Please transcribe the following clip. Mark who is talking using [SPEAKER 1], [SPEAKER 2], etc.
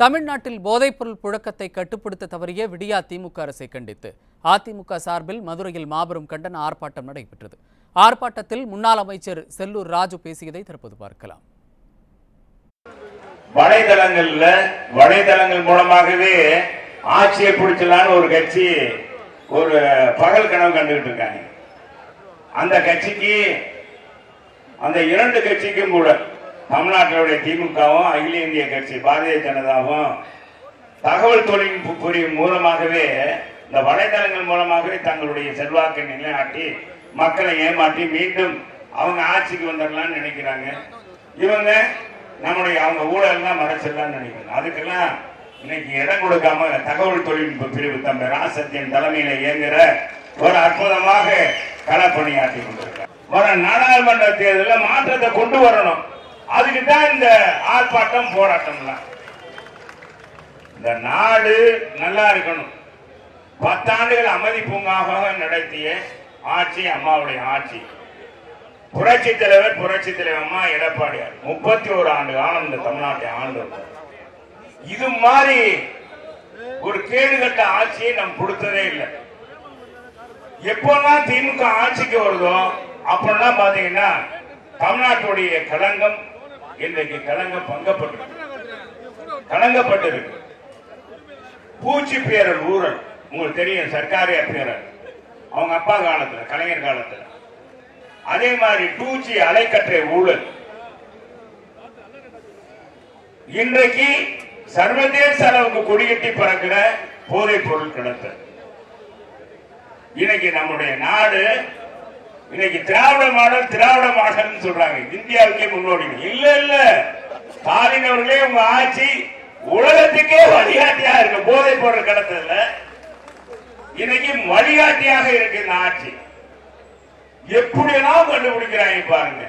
[SPEAKER 1] தமிழ்நாட்டில் போதைப்பொருள் புழக்கத்தை கட்டுப்படுத்த தவறிய விடியா திமுக அரசை கண்டித்து. அதிமுக சார்பில் மதுரையில் மாபெரும் கண்டன ஆர்ப்பாட்டம் நடைபெற்றது. ஆர்ப்பாட்டத்தில் முன்னாள் அமைச்சர் செல்லூர் ராஜு பேசியதை தற்போது பார்க்கலாம்.
[SPEAKER 2] வலைதளங்கள்ல வலைதளங்கள் மூலமாகவே ஆட்சியை பிடிச்சலான்னு ஒரு கட்சி ஒரு பகல் கனவு கண்டுகிட்டு இருக்காங்க. அந்த கட்சிக்கு அந்த இரண்டு கட்சிக்கும் கூட தமிழ்நாட்டினுடைய திமுகவும் அகில இந்திய கட்சி பாரதிய ஜனதாவும் தகவல் தொழில்நுட்ப மூலமாகவே இந்த வலைதளங்கள் மூலமாகவே தங்களுடைய செல்வாக்கை நிலைநாட்டி மக்களை ஏமாற்றி மீண்டும் அவங்க ஆட்சிக்கு வந்துடலாம்னு நினைக்கிறாங்க. இவங்க நம்முடைய அவங்க ஊழல்லாம் மறைச்சிடலாம்னு நினைக்கிறாங்க. அதுக்கெல்லாம் இன்னைக்கு இடம் கொடுக்காம தகவல் தொழில்நுட்ப பிரிவு தம்பி ராசத்தின் தலைமையில இயங்குற ஒரு அற்புதமாக களப்பணியாற்றி கொண்டிருக்காங்க வர நாடாளுமன்ற தேர்தலில் மாற்றத்தை கொண்டு வரணும். அதுக்கு தான் இந்த ஆர்ப்பாட்டம் போராட்டம்லாம். இந்த நாடு நல்லா இருக்கணும். பத்தாண்டுகள் அமைதி பூங்காக நடத்திய ஆட்சி அம்மாவுடைய ஆட்சி. புரட்சி தலைவர் புரட்சி தலைவர் அம்மா எடப்பாடியார். முப்பத்தி ஒரு ஆண்டு காலம் இந்த தமிழ்நாட்டை ஆண்டு இது மாதிரி ஒரு கேடுகட்ட ஆட்சியை நம்ம கொடுத்ததே இல்லை. எப்பெல்லாம் திமுக ஆட்சிக்கு வருதோ அப்பெல்லாம் பாத்தீங்கன்னா தமிழ்நாட்டுடைய களங்கம் இன்றைக்கு கலங்க பங்கப்பட்டு கலங்கப்பட்டிருக்கு. பூச்சி பேரல் ஊழல் உங்களுக்கு தெரியும் சர்க்காரிய பேரல். அவங்க அப்பா காலத்துல கலைஞர் காலத்துல. அதே மாதிரி டூச்சி அலைக்கற்றை ஊழல். இன்றைக்கு சர்வதேச அளவுக்கு கொடிகட்டி பறக்கிற போதைப் பொருள் கடத்தல் இன்னைக்கு நம்முடைய நாடு இன்னைக்கு திராவிட மாடல் திராவிட மாடல் சொல்றாங்க. இந்தியாவுக்கே முன்னோடி இல்ல இல்ல. ஸ்டாலின் அவர்களே உங்க ஆட்சி உலகத்துக்கே வழிகாட்டியா இருக்கு. போதை பொருள் கடத்தல இன்னைக்கு வழிகாட்டியாக இருக்கு இந்த ஆட்சி. எப்படியெல்லாம் கண்டுபிடிக்கிறாங்க பாருங்க.